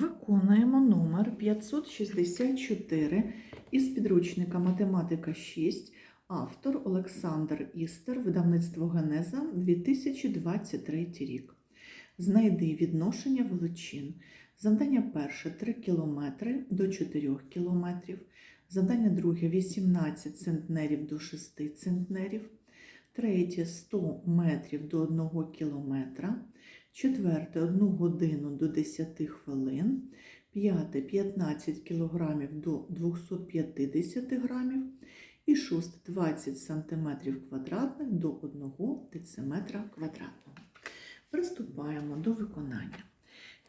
Виконуємо номер 564 із підручника Математика 6, автор Олександр Істер, видавництво Генеза 2023 рік. Знайди відношення величин. Завдання перше 3 км до 4 км. Завдання друге 18 центнерів до 6 центнерів. Третє 100 метрів до 1 кілометра. Четверте 1 годину до 10 хвилин. П'яте 15 кілограмів до 250 грамів. І шосте 20 сантиметрів квадратних до 1 дециметра квадратного. Приступаємо до виконання.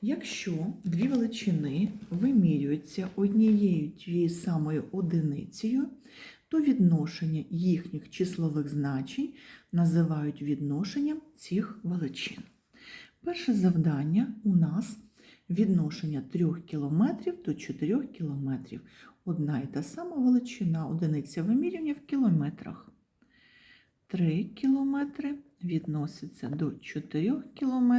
Якщо дві величини вимірюються однією тією самою одиницею, то відношення їхніх числових значень називають відношенням цих величин. Перше завдання у нас відношення 3 км до 4 км. Одна і та сама величина одиниця вимірювання в кілометрах. 3 км відноситься до 4 км,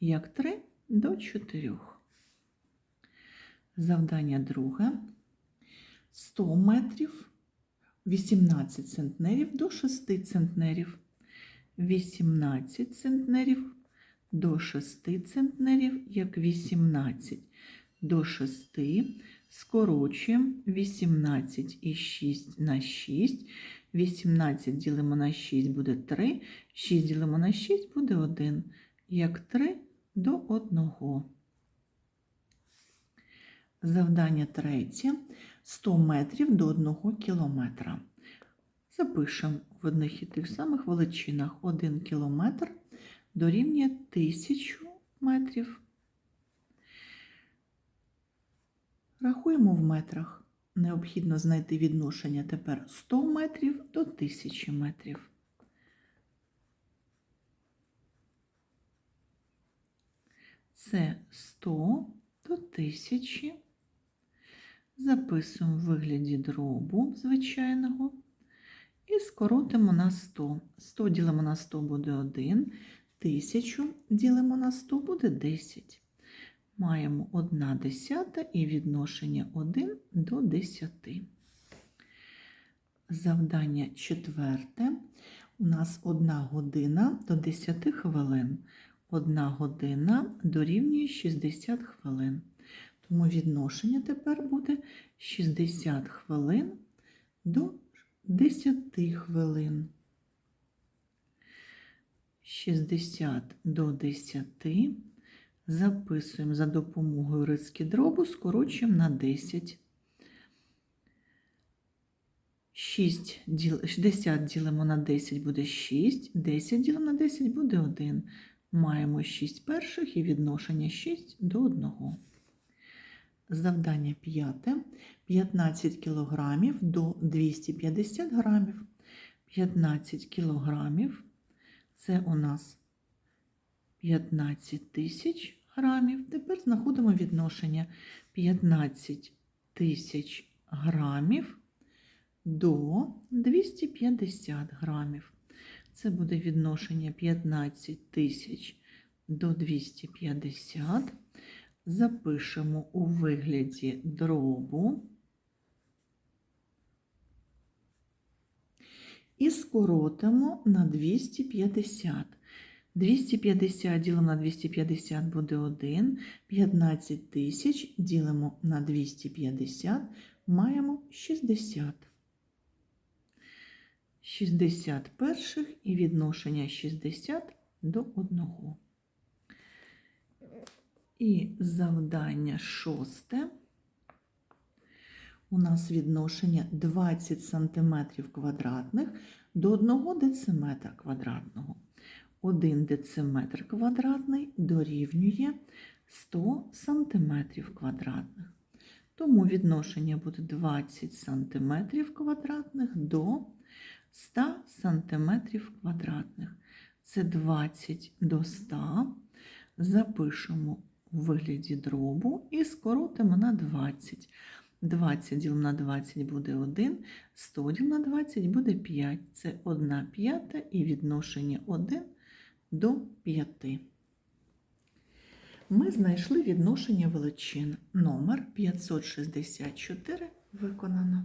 як 3 до 4. Завдання друге. 100 метрів 18 центнерів до 6 центнерів. 18 центнерів до 6 центнерів, як 18 до 6. Скорочуємо 18 і 6 на 6. 18 ділимо на 6 буде 3. 6 ділимо на 6 буде 1. Як 3 до 1. Завдання третє. 100 метрів до 1 кілометра. Запишемо в одних і тих самих величинах 1 кілометр дорівнює 1000 метрів. Рахуємо в метрах. Необхідно знайти відношення тепер 100 метрів до 1000 метрів. Це 100 до 1000. Записуємо в вигляді дробу звичайного. І скоротимо на 100. 100 ділимо на 100 буде 1. 1000 ділимо на 100 буде 10. Маємо 1 десята і відношення 1 до 10. Завдання четверте. У нас 1 година до 10 хвилин. 1 година дорівнює 60 хвилин. Тому відношення тепер буде 60 хвилин до 10 хвилин. 60 до 10 записуємо за допомогою риски дробу, скорочуємо на 10. 6 діл... 60 ділимо на 10 буде 6, 10 ділимо на 10 буде 1. Маємо 6 перших і відношення 6 до 1. Завдання п'яте. 15 кілограмів до 250 грамів. 15 кілограмів це у нас 15 тисяч грамів. Тепер знаходимо відношення 15 тисяч грамів до 250 грамів. Це буде відношення 15 тисяч до 250. Запишемо у вигляді дробу і скоротимо на 250. 250 ділимо на 250 буде 1. 15 тисяч ділимо на 250, маємо 60. 60 перших і відношення 60 до 1. І завдання шосте. У нас відношення 20 см квадратних до 1 дециметра квадратного. 1 дециметр квадратний дорівнює 100 см квадратних. Тому відношення буде 20 см квадратних до 100 см квадратних. Це 20 до 100. Запишемо у вигляді дробу і скоротимо на 20. 20 діл на 20 буде 1, 100 діл на 20 буде 5. Це 1 п'ята і відношення 1 до 5. Ми знайшли відношення величин. Номер 564 виконано.